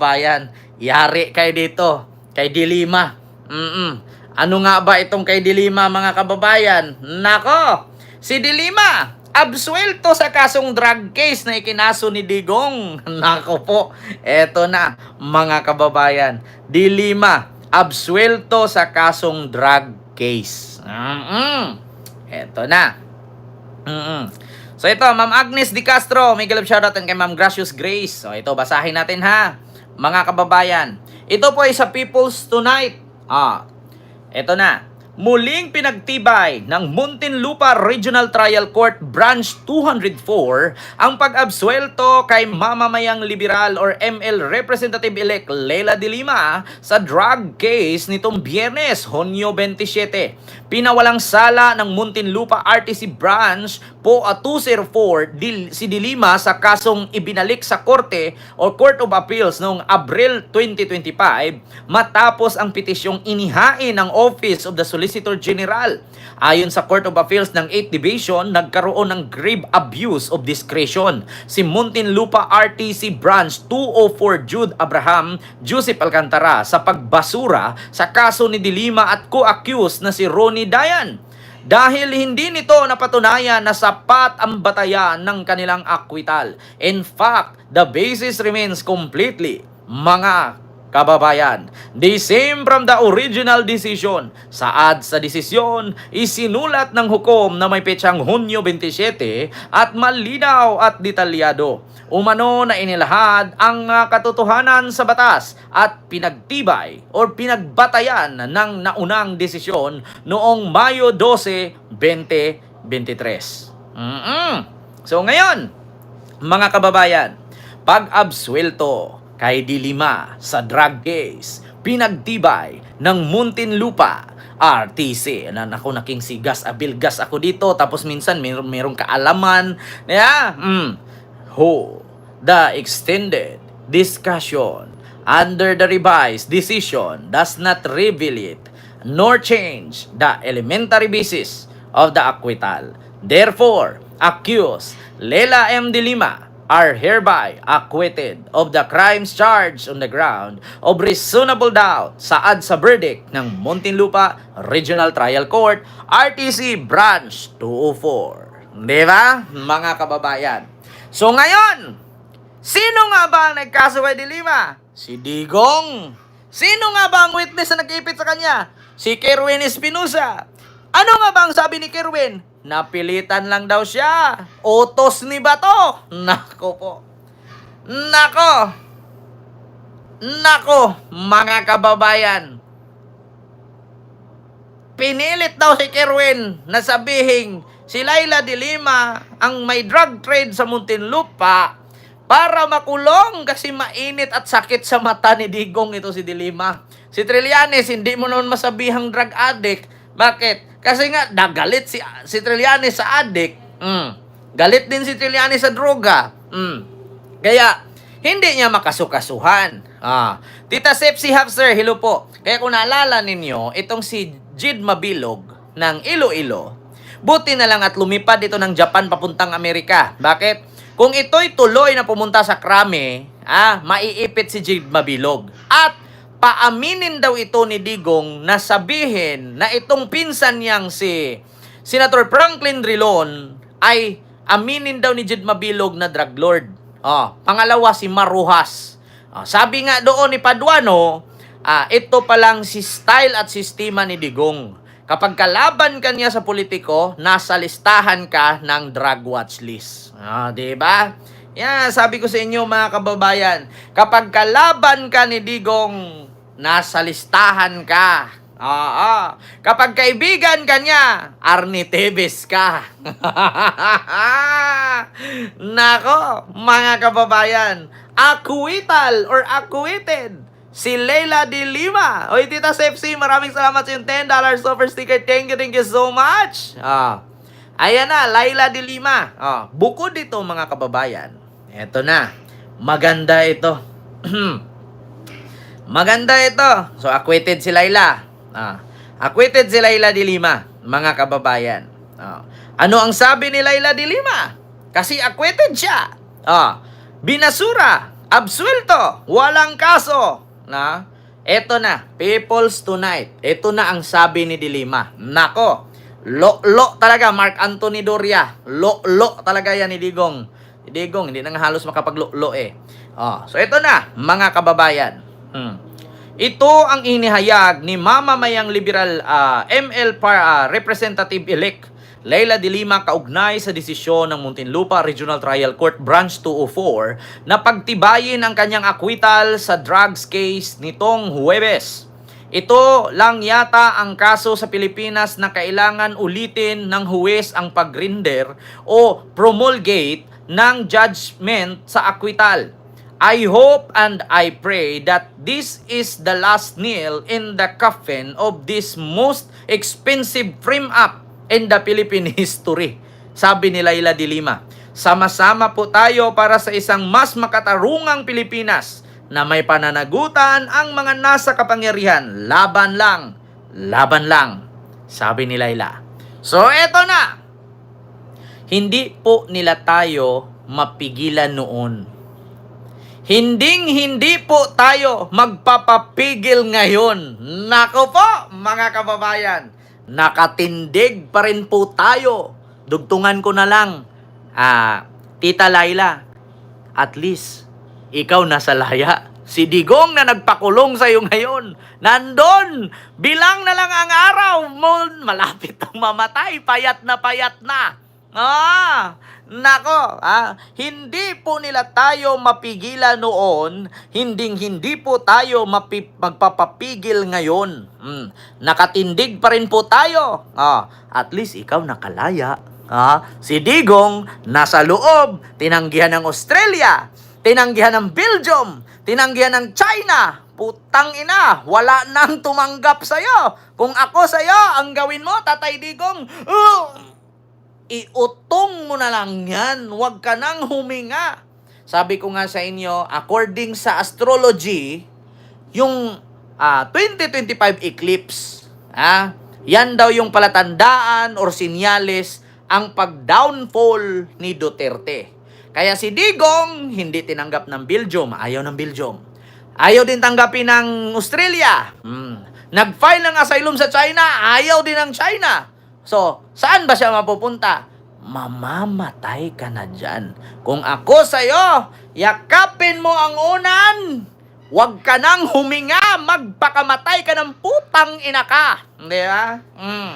kababayan. Yari kay dito, kay Dilima. Mm Ano nga ba itong kay Dilima mga kababayan? Nako, si Dilima, absuelto sa kasong drug case na ikinaso ni Digong. Nako po, eto na mga kababayan. Dilima, absuelto sa kasong drug case. Mm Eto na. mm So ito, Ma'am Agnes Di Castro, may galap shoutout kay Ma'am Gracious Grace. So ito, basahin natin ha, mga kababayan. Ito po ay sa People's Tonight. Ah, ito na. Muling pinagtibay ng Muntinlupa Regional Trial Court Branch 204 ang pag-absuelto kay mamamayang liberal or ML Representative-elect Leila de Lima sa drug case nitong Biyernes, Hunyo 27. Pinawalang sala ng Muntinlupa RTC Branch po at 204 dil, si de Lima sa kasong ibinalik sa korte o Court of Appeals noong Abril 2025 matapos ang petisyong inihain ng Office of the Solicitor General. Ayon sa Court of Appeals ng 8th Division, nagkaroon ng grave abuse of discretion si Muntinlupa RTC Branch 204 Jude Abraham Joseph Alcantara sa pagbasura sa kaso ni Dilima at co-accused na si Ronnie Dayan dahil hindi nito napatunayan na sapat ang batayan ng kanilang akwital. In fact, the basis remains completely mga kababayan. The same from the original decision. Saad sa desisyon, isinulat ng hukom na may petsang Hunyo 27 at malinaw at detalyado. Umano na inilahad ang uh, katotohanan sa batas at pinagtibay o pinagbatayan ng naunang desisyon noong Mayo 12, 2023. Mm-mm. So ngayon, mga kababayan, pag-absuelto kay Dilima sa drug case, pinagtibay ng Muntinlupa RTC. Na ako naking sigas abilgas ako dito tapos minsan mer merong kaalaman. Yeah, mm, ho, the extended discussion under the revised decision does not reveal it nor change the elementary basis of the acquittal. Therefore, accused Lela M. De Lima are hereby acquitted of the crimes charged on the ground of reasonable doubt saad sa verdict ng Muntinlupa Regional Trial Court RTC Branch 204. Di ba, mga kababayan? So ngayon, sino nga ba ang nagkaso kay Dilima? Si Digong. Sino nga ba ang witness na nag-ipit sa kanya? Si Kerwin Espinosa. Ano nga ba ang sabi ni Kerwin? Napilitan lang daw siya. Utos ni Bato. Nako po. Nako. Nako, mga kababayan. Pinilit daw si Kerwin na sabihin si Laila de Lima ang may drug trade sa Muntinlupa para makulong kasi mainit at sakit sa mata ni Digong ito si Dilima. Si Trillanes, hindi mo naman masabihang drug addict. Bakit? Kasi nga, nagalit si, si Trillanes sa addict. Mm. Galit din si Trillanes sa droga. Mm. Kaya, hindi niya makasukasuhan. Ah. Tita Sepsi Hafser, hello po. Kaya kung naalala ninyo, itong si Jid Mabilog ng Iloilo, buti na lang at lumipad ito ng Japan papuntang Amerika. Bakit? Kung ito'y tuloy na pumunta sa krame, ah, maiipit si Jid Mabilog. At paaminin daw ito ni Digong na sabihin na itong pinsan niyang si Senator Franklin Drilon ay aminin daw ni Jid Mabilog na drug lord. Oh, pangalawa si Maruhas. Oh, sabi nga doon ni Paduano, ah, ito pa lang si style at sistema ni Digong. Kapag kalaban ka niya sa politiko, nasa listahan ka ng drug watch list. Ah, 'di ba? Yan, sabi ko sa inyo mga kababayan, kapag kalaban ka ni Digong, nasa listahan ka. Oo. Kapag kaibigan ka niya, Arnie ka. Nako, mga kababayan, acquittal or acquitted si Leila de Lima. Oy, Tita Sepsi, maraming salamat sa yung $10 super sticker. Thank you, thank you so much. Ah. Ayan na, Laila de Lima. Ah, bukod dito mga kababayan, eto na. Maganda ito. Maganda ito. So, acquitted si Laila. Ah, acquitted si Laila de Lima, mga kababayan. Ah, ano ang sabi ni Laila de Lima? Kasi acquitted siya. Ah, binasura absuelto, walang kaso. Na? Eto na, People's Tonight. Ito na ang sabi ni Dilima. Nako, lo-lo talaga, Mark Anthony Doria. Lo-lo talaga yan ni Digong. Digong, hindi na nga halos makapaglo-lo eh. Oh, so ito na, mga kababayan. Hmm. Ito ang inihayag ni mamamayang liberal ah, ML par, ah, Representative-elect Leila de Lima kaugnay sa desisyon ng Muntinlupa Regional Trial Court Branch 204 na pagtibayin ang kanyang acquittal sa drugs case nitong Huwebes. Ito lang yata ang kaso sa Pilipinas na kailangan ulitin ng huwes ang pagrinder o promulgate ng judgment sa acquittal. I hope and I pray that this is the last nail in the coffin of this most expensive frame up in the Philippine history. Sabi ni Laila de Lima, sama-sama po tayo para sa isang mas makatarungang Pilipinas na may pananagutan ang mga nasa kapangyarihan. Laban lang, laban lang, sabi ni Laila. So eto na, hindi po nila tayo mapigilan noon. Hinding hindi po tayo magpapapigil ngayon. Nako po, mga kababayan. Nakatindig pa rin po tayo. Dugtungan ko na lang. Ah, Tita Laila, at least, ikaw nasa laya. Si Digong na nagpakulong sa iyo ngayon, nandun, bilang na lang ang araw malapit ang mamatay, payat na payat na. Ah, nako, ah, hindi po nila tayo mapigilan noon, hinding hindi po tayo mapi- magpapapigil ngayon. Hmm, nakatindig pa rin po tayo. Ah, at least ikaw nakalaya. Ah, si Digong nasa loob, tinanggihan ng Australia, tinanggihan ng Belgium, tinanggihan ng China. Putang ina, wala nang tumanggap sa'yo. Kung ako sa'yo, ang gawin mo, Tatay Digong, uh, iutong mo na lang yan. Huwag ka nang huminga. Sabi ko nga sa inyo, according sa astrology, yung ah, 2025 eclipse, ah, yan daw yung palatandaan or sinyales ang pag-downfall ni Duterte. Kaya si Digong, hindi tinanggap ng Belgium. Ayaw ng Belgium. Ayaw din tanggapin ng Australia. Hmm. Nag-file ng asylum sa China. Ayaw din ng China. So, saan ba siya mapupunta? Mamamatay ka na dyan. Kung ako sa'yo, yakapin mo ang unan. Huwag ka nang huminga. Magpakamatay ka ng putang ina ka. Hindi ba? Mm.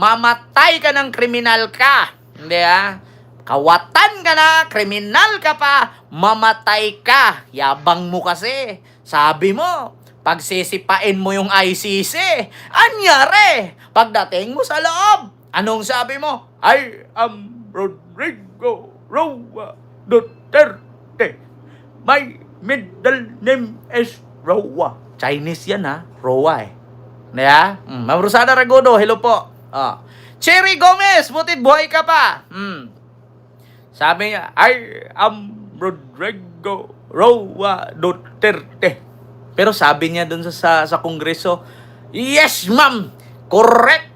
Mamatay ka ng kriminal ka. Hindi ba? Kawatan ka na, kriminal ka pa, mamatay ka. Yabang mo kasi. Sabi mo, pagsisipain mo yung ICC, anyari? Pagdating mo sa loob, anong sabi mo? I am Rodrigo Roa Duterte. My middle name is Roa. Chinese yan ha, Roa eh. Naya? Mm, Ma'am Rosada Ragodo, hello po. Ah. Cherry Gomez, butit buhay ka pa. Mm. Sabi niya, I am Rodrigo Roa Duterte. Pero sabi niya dun sa, sa, sa kongreso, Yes, ma'am! Correct!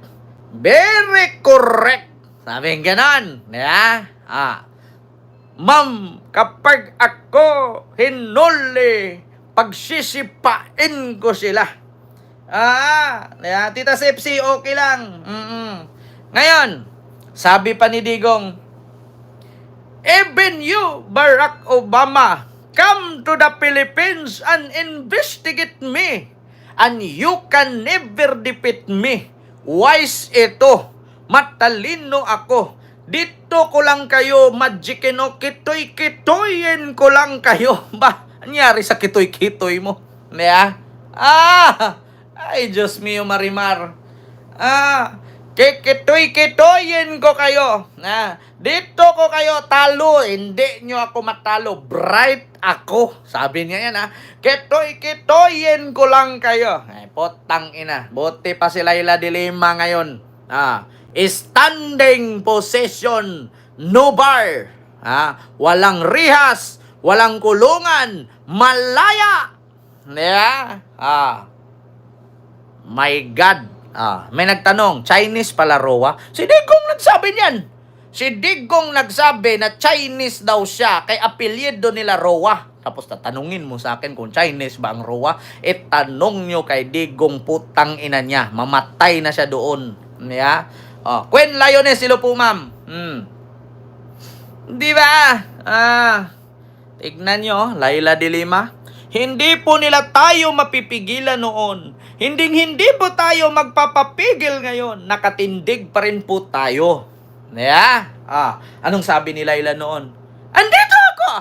Very correct! Sabi niya ganon. Yeah? Ah. Ma'am, kapag ako hinuli, pagsisipain ko sila. Ah, yeah, Tita Sepsi, okay lang. Mm-mm. Ngayon, sabi pa ni Digong, Even you, Barack Obama, come to the Philippines and investigate me. And you can never defeat me. Wise ito. Matalino ako. Dito ko lang kayo, magikino, kitoy-kitoyin ko lang kayo. Ba, anyari sa kitoy-kitoy mo? Niya? Ah! Ay, Diyos mio, Marimar. Ah, kikitoy-kitoyin ko kayo. Ah, dito ko kayo talo, hindi nyo ako matalo. Bright ako. Sabi niya yan ha. Kitoy-kitoyin ko lang kayo. Ay, potang ina. Buti pa si Laila de Lima ngayon. Ah, standing possession, no bar. Ah, walang rihas, walang kulungan, malaya. Yeah? Ah, My God. Ah, may nagtanong, Chinese pala Roa? Si Digong nagsabi niyan. Si Digong nagsabi na Chinese daw siya kay apelyido nila Roa. Tapos tatanungin mo sa akin kung Chinese ba ang Roa. Eh, tanong nyo kay Digong putang ina niya. Mamatay na siya doon. Yeah? Oh, Queen Lioness, silo po ma'am. Hmm. Di ba? Ah, tignan nyo, Laila de Lima. Hindi po nila tayo mapipigilan noon. Hindi hindi po tayo magpapapigil ngayon. Nakatindig pa rin po tayo. Yeah? Ah, anong sabi ni Laila noon? Andito ako!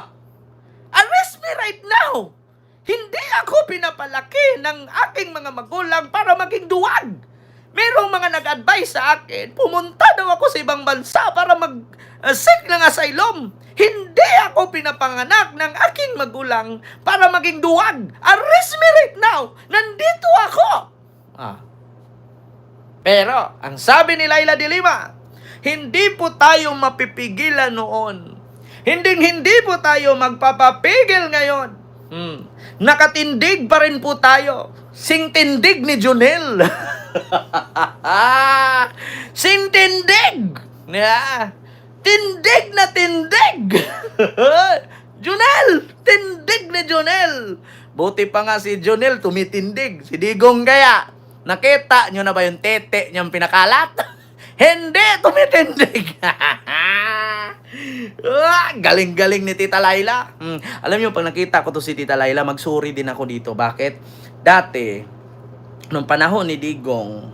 Arrest me right now! Hindi ako pinapalaki ng aking mga magulang para maging duwag. Merong mga nag-advise sa akin, pumunta daw ako sa ibang bansa para mag-seek ng asylum. Hindi ako pinapanganak ng aking magulang para maging duwag. Arrest me right now! Nandito ako! Ah. Pero, ang sabi ni Laila de Lima, hindi po tayo mapipigilan noon. Hindi hindi po tayo magpapapigil ngayon. Hmm. Nakatindig pa rin po tayo. Singtindig ni Junel. Singtindig! Yeah. Tindig na tindig! Junel! Tindig ni Junel! Buti pa nga si Junel tumitindig. Si Digong kaya. Nakita nyo na ba yung tete niyang pinakalat? Hindi! Tumitindig! Ah, Galing-galing ni Tita Laila. Hmm. Alam niyo, pag nakita ko to si Tita Laila, magsuri din ako dito. Bakit? Dati, nung panahon ni Digong,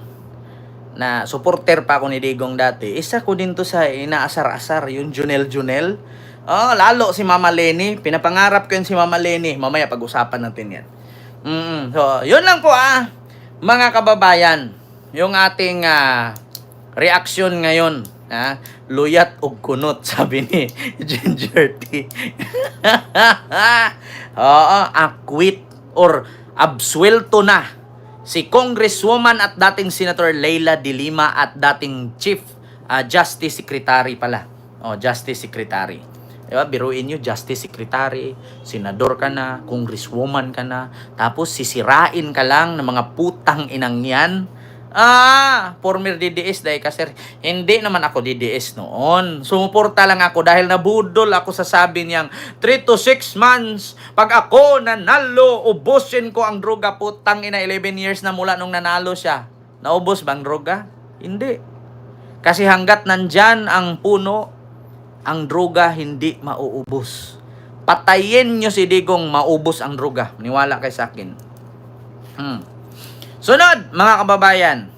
na supporter pa ako ni Digong dati, isa ko din to sa inaasar-asar, yung Junel Junel. Oh, lalo si Mama Lenny. Pinapangarap ko yun si Mama Lenny. Mamaya pag-usapan natin yan. Mm, so, yun lang po ah. Mga kababayan, yung ating ah, reaksyon ngayon. Ha? Luyat og kunot, sabi ni Ginger Tea. Oo, acquit or absuelto na si Congresswoman at dating Senator Leila de Lima at dating Chief ah, Justice Secretary pala. Oh, Justice Secretary. Diba? Biruin nyo, Justice Secretary, Senador ka na, Congresswoman ka na, tapos sisirain ka lang ng mga putang inang yan. Ah, former DDS dahil kasi hindi naman ako DDS noon. Sumuporta lang ako dahil nabudol ako sa sabi niyang 3 to 6 months. Pag ako nanalo, ubusin ko ang droga putang ina 11 years na mula nung nanalo siya. Naubos bang droga? Hindi. Kasi hanggat nandyan ang puno, ang droga hindi mauubos. Patayin nyo si Digong, maubos ang droga. Niwala kay sa akin. Hmm. Sunod, mga kababayan.